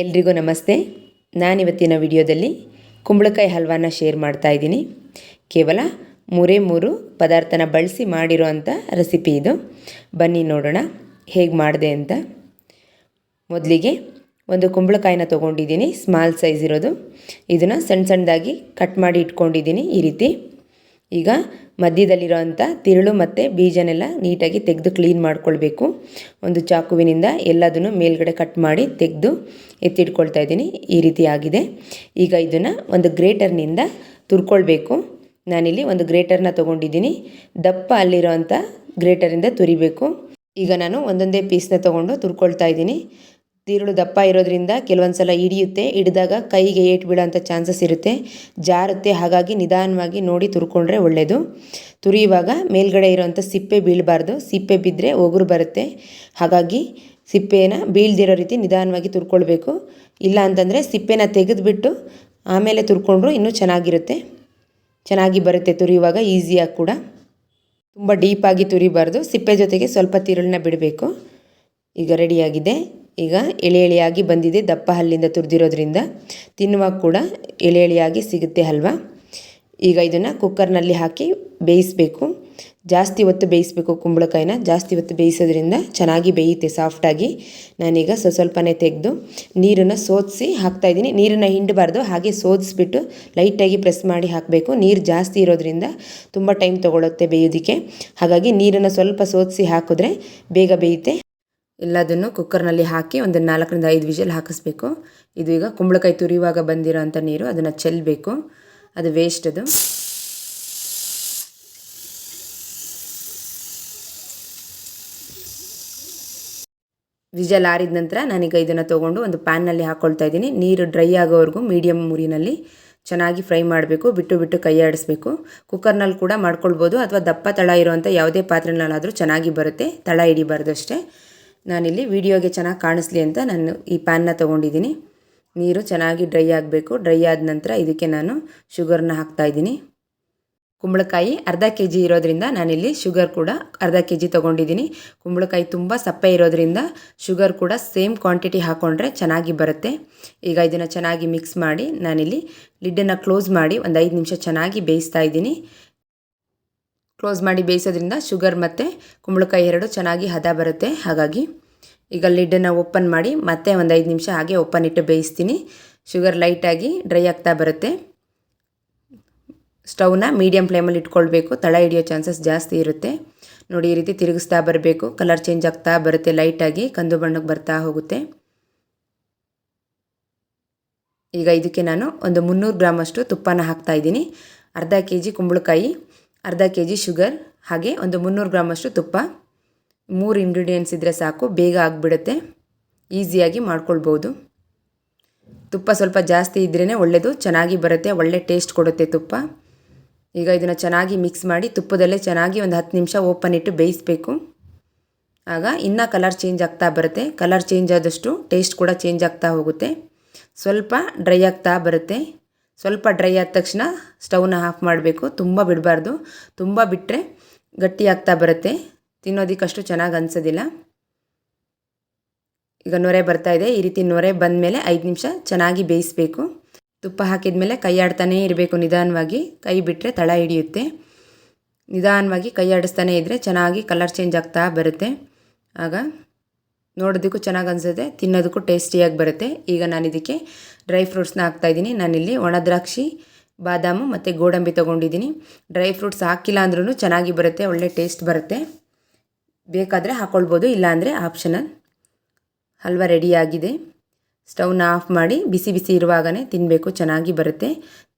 ಎಲ್ರಿಗೂ ನಮಸ್ತೆ. ನಾನಿವತ್ತಿನ ವಿಡಿಯೋದಲ್ಲಿ ಕುಂಬಳಕಾಯಿ ಹಲ್ವಾನ ಶೇರ್ ಮಾಡ್ತಾ ಇದ್ದೀನಿ. ಕೇವಲ ಮೂರೇ ಮೂರು ಪದಾರ್ಥನ ಬಳಸಿ ಮಾಡಿರೋ ಅಂಥ ರೆಸಿಪಿ ಇದು. ಬನ್ನಿ ನೋಡೋಣ ಹೇಗೆ ಮಾಡಿದೆ ಅಂತ. ಮೊದಲಿಗೆ ಒಂದು ಕುಂಬಳಕಾಯಿನ ತೊಗೊಂಡಿದ್ದೀನಿ, ಸ್ಮಾಲ್ ಸೈಜ್ ಇರೋದು. ಇದನ್ನು ಸಣ್ಣ ಸಣ್ಣದಾಗಿ ಕಟ್ ಮಾಡಿ ಇಟ್ಕೊಂಡಿದ್ದೀನಿ ಈ ರೀತಿ. ಈಗ ಮಧ್ಯದಲ್ಲಿರೋವಂಥ ತಿರುಳು ಮತ್ತು ಬೀಜನೆಲ್ಲ ನೀಟಾಗಿ ತೆಗೆದು ಕ್ಲೀನ್ ಮಾಡ್ಕೊಳ್ಬೇಕು. ಒಂದು ಚಾಕುವಿನಿಂದ ಎಲ್ಲದನ್ನು ಮೇಲ್ಗಡೆ ಕಟ್ ಮಾಡಿ ತೆಗೆದು ಎತ್ತಿಟ್ಕೊಳ್ತಾ ಇದ್ದೀನಿ. ಈ ರೀತಿ ಆಗಿದೆ. ಈಗ ಇದನ್ನು ಒಂದು ಗ್ರೇಟರ್ನಿಂದ ತುರ್ಕೊಳ್ಬೇಕು. ನಾನಿಲ್ಲಿ ಒಂದು ಗ್ರೇಟರ್ನ ತೊಗೊಂಡಿದ್ದೀನಿ. ದಪ್ಪ ಅಲ್ಲಿರೋವಂಥ ಗ್ರೇಟರಿಂದ ತುರಿಬೇಕು. ಈಗ ನಾನು ಒಂದೊಂದೇ ಪೀಸ್ನ ತೊಗೊಂಡು ತುರ್ಕೊಳ್ತಾ ಇದ್ದೀನಿ. ತಿರುಳು ದಪ್ಪ ಇರೋದ್ರಿಂದ ಕೆಲವೊಂದು ಸಲ ಹಿಡಿಯುತ್ತೆ. ಹಿಡಿದಾಗ ಕೈಗೆ ಏಟು ಬೀಳೋಂಥ ಚಾನ್ಸಸ್ ಇರುತ್ತೆ. ಜಾರುತ್ತೆ. ಹಾಗಾಗಿ ನಿಧಾನವಾಗಿ ನೋಡಿ ತುರ್ಕೊಂಡ್ರೆ ಒಳ್ಳೆಯದು ತುರಿಯುವಾಗ ಮೇಲ್ಗಡೆ ಇರೋವಂಥ ಸಿಪ್ಪೆ ಬೀಳಬಾರ್ದು. ಸಿಪ್ಪೆ ಬಿದ್ದರೆ ಒಗುರು ಬರುತ್ತೆ. ಹಾಗಾಗಿ ಸಿಪ್ಪೆನ ಬೀಳ್ದಿರೋ ರೀತಿ ನಿಧಾನವಾಗಿ ತುರ್ಕೊಳ್ಬೇಕು. ಇಲ್ಲ ಅಂತಂದರೆ ಸಿಪ್ಪೆನ ತೆಗೆದುಬಿಟ್ಟು ಆಮೇಲೆ ತುರ್ಕೊಂಡ್ರು ಇನ್ನೂ ಚೆನ್ನಾಗಿರುತ್ತೆ. ಚೆನ್ನಾಗಿ ಬರುತ್ತೆ ತುರಿಯುವಾಗ, ಈಸಿಯಾಗಿ ಕೂಡ. ತುಂಬ ಡೀಪಾಗಿ ತುರಿಬಾರ್ದು. ಸಿಪ್ಪೆ ಜೊತೆಗೆ ಸ್ವಲ್ಪ ತಿರುಳನ್ನ ಬಿಡಬೇಕು. ಈಗ ರೆಡಿಯಾಗಿದೆ. ಈಗ ಎಳೆ ಎಳೆಯಾಗಿ ಬಂದಿದೆ. ದಪ್ಪ ಹಲ್ಲಿಂದ ತುರಿದಿರೋದ್ರಿಂದ ತಿನ್ನುವಾಗ ಕೂಡ ಎಳೆ ಎಳೆಯಾಗಿ ಸಿಗುತ್ತೆ ಅಲ್ವಾ ಈಗ ಇದನ್ನು ಕುಕ್ಕರ್ನಲ್ಲಿ ಹಾಕಿ ಬೇಯಿಸಬೇಕು. ಜಾಸ್ತಿ ಹೊತ್ತು ಬೇಯಿಸಬೇಕು ಕುಂಬಳಕಾಯಿನ. ಜಾಸ್ತಿ ಹೊತ್ತು ಬೇಯಿಸೋದ್ರಿಂದ ಚೆನ್ನಾಗಿ ಬೇಯುತ್ತೆ ಸಾಫ್ಟಾಗಿ ನಾನೀಗ ಸ್ವಲ್ಪ ಸ್ವಲ್ಪನೇ ತೆಗೆದು ನೀರನ್ನು ಸೋದಿಸಿ ಹಾಕ್ತಾಯಿದ್ದೀನಿ ನೀರನ್ನು ಹಿಂಡಬಾರ್ದು. ಹಾಗೆ ಸೋದಿಸ್ಬಿಟ್ಟು ಲೈಟಾಗಿ ಪ್ರೆಸ್ ಮಾಡಿ ಹಾಕಬೇಕು. ನೀರು ಜಾಸ್ತಿ ಇರೋದ್ರಿಂದ ತುಂಬ ಟೈಮ್ ತೊಗೊಳುತ್ತೆ ಬೇಯೋದಕ್ಕೆ. ಹಾಗಾಗಿ ನೀರನ್ನು ಸ್ವಲ್ಪ ಸೋದಿಸಿ ಹಾಕಿದ್ರೆ ಬೇಗ ಬೇಯುತ್ತೆ. ಎಲ್ಲದನ್ನು ಕುಕ್ಕರ್ನಲ್ಲಿ ಹಾಕಿ ಒಂದು ನಾಲ್ಕರಿಂದ ಐದು ವಿಜಲ್ ಹಾಕಿಸ್ಬೇಕು. ಇದು ಈಗ ಕುಂಬಳಕಾಯಿ ತುರಿಯುವಾಗ ಬಂದಿರೋ ಅಂಥ ನೀರು, ಅದನ್ನು ಚೆಲ್ಲಬೇಕು ಅದು ವೇಸ್ಟ್ ಅದು ವಿಜಲ್ ಆರಿದ ನಂತರ ನಾನೀಗ ಇದನ್ನು ತೊಗೊಂಡು ಒಂದು ಪ್ಯಾನ್ನಲ್ಲಿ ಹಾಕ್ಕೊಳ್ತಾ ಇದ್ದೀನಿ. ನೀರು ಡ್ರೈ ಆಗೋವರೆಗೂ ಮೀಡಿಯಮ್ ಮುರಿನಲ್ಲಿ ಚೆನ್ನಾಗಿ ಫ್ರೈ ಮಾಡಬೇಕು, ಬಿಟ್ಟು ಬಿಟ್ಟು ಕೈ ಆಡಿಸ್ಬೇಕು ಕುಕ್ಕರ್ನಲ್ಲಿ ಕೂಡ ಮಾಡ್ಕೊಳ್ಬೋದು, ಅಥವಾ ದಪ್ಪ ತಳ ಇರುವಂಥ ಯಾವುದೇ ಪಾತ್ರೆನಲ್ಲಾದರೂ ಚೆನ್ನಾಗಿ ಬರುತ್ತೆ, ತಳ ಹಿಡಿಬಾರ್ದು ಅಷ್ಟೇ. ನಾನಿಲ್ಲಿ ವಿಡಿಯೋಗೆ ಚೆನ್ನಾಗಿ ಕಾಣಿಸ್ಲಿ ಅಂತ ನಾನು ಈ ಪ್ಯಾನ್ನ ತೊಗೊಂಡಿದ್ದೀನಿ. ನೀರು ಚೆನ್ನಾಗಿ ಡ್ರೈ ಆಗಬೇಕು. ಡ್ರೈ ಆದ ನಂತರ ಇದಕ್ಕೆ ನಾನು ಶುಗರ್ನ ಹಾಕ್ತಾಯಿದ್ದೀನಿ ಕುಂಬಳಕಾಯಿ ಅರ್ಧ ಕೆ ಜಿ ಇರೋದ್ರಿಂದ ನಾನಿಲ್ಲಿ ಶುಗರ್ ಕೂಡ ಅರ್ಧ ಕೆ ಜಿ ತೊಗೊಂಡಿದ್ದೀನಿ. ಕುಂಬಳಕಾಯಿ ತುಂಬ ಸಪ್ಪೆ ಇರೋದ್ರಿಂದ ಶುಗರ್ ಕೂಡ ಸೇಮ್ ಕ್ವಾಂಟಿಟಿ ಹಾಕ್ಕೊಂಡ್ರೆ ಚೆನ್ನಾಗಿ ಬರುತ್ತೆ. ಈಗ ಇದನ್ನು ಚೆನ್ನಾಗಿ ಮಿಕ್ಸ್ ಮಾಡಿ ನಾನಿಲ್ಲಿ ಲಿಡ್ಡನ್ನು ಕ್ಲೋಸ್ ಮಾಡಿ ಒಂದು ಐದು ನಿಮಿಷ ಚೆನ್ನಾಗಿ ಬೇಯಿಸ್ತಾ ಇದ್ದೀನಿ. ಕ್ಲೋಸ್ ಮಾಡಿ ಬೇಯಿಸೋದ್ರಿಂದ ಶುಗರ್ ಮತ್ತು ಕುಂಬಳಕಾಯಿ ಎರಡು ಚೆನ್ನಾಗಿ ಹದ ಬರುತ್ತೆ. ಹಾಗಾಗಿ ಈಗ ಲಿಡ್ಡನ್ನು ಓಪನ್ ಮಾಡಿ ಮತ್ತೆ ಒಂದು ಐದು ನಿಮಿಷ ಹಾಗೆ ಓಪನ್ ಇಟ್ಟು ಬೇಯಿಸ್ತೀನಿ. ಶುಗರ್ ಲೈಟಾಗಿ ಡ್ರೈ ಆಗ್ತಾ ಬರುತ್ತೆ. ಸ್ಟವ್ನ ಮೀಡಿಯಮ್ ಫ್ಲೇಮಲ್ಲಿ ಇಟ್ಕೊಳ್ಬೇಕು. ತಳ ಹಿಡಿಯೋ ಚಾನ್ಸಸ್ ಜಾಸ್ತಿ ಇರುತ್ತೆ. ನೋಡಿ, ಈ ರೀತಿ ತಿರುಗಿಸ್ತಾ ಬರಬೇಕು. ಕಲರ್ ಚೇಂಜ್ ಆಗ್ತಾ ಬರುತ್ತೆ ಲೈಟಾಗಿ ಕಂದು ಬಣ್ಣಕ್ಕೆ ಬರ್ತಾ ಹೋಗುತ್ತೆ. ಈಗ ಇದಕ್ಕೆ ನಾನು ಒಂದು ಮುನ್ನೂರು ಗ್ರಾಮಷ್ಟು ತುಪ್ಪನ ಹಾಕ್ತಾ ಇದ್ದೀನಿ. ಅರ್ಧ ಕೆ ಜಿ ಕುಂಬಳಕಾಯಿ. ಅರ್ಧ ಕೆ ಜಿ ಶುಗರ್, ಹಾಗೆ ಒಂದು ಮುನ್ನೂರು ಗ್ರಾಮಷ್ಟು ತುಪ್ಪ. ಮೂರು ಇಂಗ್ರೀಡಿಯೆಂಟ್ಸ್ ಇದ್ದರೆ ಸಾಕು, ಬೇಗ ಆಗಿಬಿಡುತ್ತೆ. ಈಸಿಯಾಗಿ ಮಾಡ್ಕೊಳ್ಬೋದು. ತುಪ್ಪ ಸ್ವಲ್ಪ ಜಾಸ್ತಿ ಇದ್ರೇ ಒಳ್ಳೆಯದು ಚೆನ್ನಾಗಿ ಬರುತ್ತೆ, ಒಳ್ಳೆ ಟೇಸ್ಟ್ ಕೊಡುತ್ತೆ ತುಪ್ಪ. ಈಗ ಇದನ್ನು ಚೆನ್ನಾಗಿ ಮಿಕ್ಸ್ ಮಾಡಿ ತುಪ್ಪದಲ್ಲೇ ಚೆನ್ನಾಗಿ ಒಂದು ಹತ್ತು ನಿಮಿಷ ಓಪನ್ ಇಟ್ಟು ಬೇಯಿಸಬೇಕು. ಆಗ ಇನ್ನೂ ಕಲರ್ ಚೇಂಜ್ ಆಗ್ತಾ ಬರುತ್ತೆ. ಕಲರ್ ಚೇಂಜ್ ಆದಷ್ಟು ಟೇಸ್ಟ್ ಕೂಡ ಚೇಂಜ್ ಆಗ್ತಾ ಹೋಗುತ್ತೆ. ಸ್ವಲ್ಪ ಡ್ರೈ ಆಗ್ತಾ ಬರುತ್ತೆ. ಸ್ವಲ್ಪ ಡ್ರೈ ಆದ ತಕ್ಷಣ ಸ್ಟವ್ನ ಆಫ್ ಮಾಡಬೇಕು. ತುಂಬ ಬಿಡಬಾರ್ದು. ತುಂಬ ಬಿಟ್ಟರೆ ಗಟ್ಟಿ ಆಗ್ತಾ ಬರುತ್ತೆ. ತಿನ್ನೋದಕ್ಕಷ್ಟು ಚೆನ್ನಾಗಿ ಅನಿಸೋದಿಲ್ಲ. ಈಗ ನೊರೆ ಬರ್ತಾ ಇದೆ. ಈ ರೀತಿ ನೊರೆ ಬಂದ ಮೇಲೆ ಐದು ನಿಮಿಷ ಚೆನ್ನಾಗಿ ಬೇಯಿಸಬೇಕು. ತುಪ್ಪ ಹಾಕಿದ ಮೇಲೆ ಕೈ ಆಡ್ತಾನೇ ಇರಬೇಕು ನಿಧಾನವಾಗಿ. ಕೈ ಬಿಟ್ಟರೆ ತಳ ಹಿಡಿಯುತ್ತೆ. ನಿಧಾನವಾಗಿ ಕೈ ಆಡಿಸ್ತಾನೇ ಇದ್ದರೆ ಚೆನ್ನಾಗಿ ಕಲರ್ ಚೇಂಜ್ ಆಗ್ತಾ ಬರುತ್ತೆ. ಆಗ ನೋಡೋದಕ್ಕೂ ಚೆನ್ನಾಗಿ ಅನಿಸುತ್ತೆ, ತಿನ್ನೋದಕ್ಕೂ ಟೇಸ್ಟಿಯಾಗಿ ಬರುತ್ತೆ. ಈಗ ನಾನು ಇದಕ್ಕೆ ಡ್ರೈ ಫ್ರೂಟ್ಸ್ನ ಹಾಕ್ತಾಯಿದ್ದೀನಿ ನಾನಿಲ್ಲಿ ಒಣ ದ್ರಾಕ್ಷಿ, ಬಾದಾಮು ಮತ್ತು ಗೋಡಂಬಿ ತೊಗೊಂಡಿದ್ದೀನಿ. ಡ್ರೈ ಫ್ರೂಟ್ಸ್ ಹಾಕಿಲ್ಲ ಅಂದ್ರೂ ಚೆನ್ನಾಗಿ ಬರುತ್ತೆ, ಒಳ್ಳೆ ಟೇಸ್ಟ್ ಬರುತ್ತೆ. ಬೇಕಾದರೆ ಹಾಕ್ಕೊಳ್ಬೋದು ಇಲ್ಲಾಂದರೆ ಆಪ್ಷನಲ್. ಹಲ್ವ ರೆಡಿಯಾಗಿದೆ ಸ್ಟವ್ನ ಆಫ್ ಮಾಡಿ ಬಿಸಿ ಬಿಸಿ ಇರುವಾಗಲೇ ತಿನ್ನಬೇಕು ಚೆನ್ನಾಗಿ ಬರುತ್ತೆ.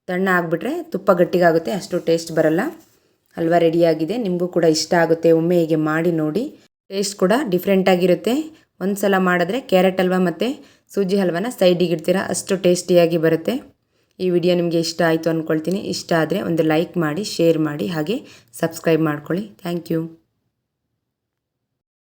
ತಣ್ಣ ಆಗಿಬಿಟ್ರೆ ತುಪ್ಪ ಗಟ್ಟಿಗಾಗುತ್ತೆ, ಅಷ್ಟು ಟೇಸ್ಟ್ ಬರಲ್ಲ. ಹಲ್ವ ರೆಡಿಯಾಗಿದೆ ನಿಮಗೂ ಕೂಡ ಇಷ್ಟ ಆಗುತ್ತೆ, ಒಮ್ಮೆ ಹೀಗೆ ಮಾಡಿ ನೋಡಿ. ಟೇಸ್ಟ್ ಕೂಡ ಡಿಫ್ರೆಂಟಾಗಿರುತ್ತೆ ಒಂದು ಸಲ ಮಾಡಿದ್ರೆ ಕ್ಯಾರೆಟ್ ಹಲ್ವ ಮತ್ತು ಸೂಜಿ ಹಲ್ವನ ಸೈಡಿಗೆ ಇಡ್ತೀರಾ? ಅಷ್ಟು ಟೇಸ್ಟಿಯಾಗಿ ಬರುತ್ತೆ. ಈ ವಿಡಿಯೋ ನಿಮಗೆ ಇಷ್ಟ ಆಯಿತು ಅಂದ್ಕೊಳ್ತೀನಿ ಇಷ್ಟ ಆದರೆ ಒಂದು ಲೈಕ್ ಮಾಡಿ ಶೇರ್ ಮಾಡಿ, ಹಾಗೆ ಸಬ್ಸ್ಕ್ರೈಬ್ ಮಾಡ್ಕೊಳ್ಳಿ. Thank you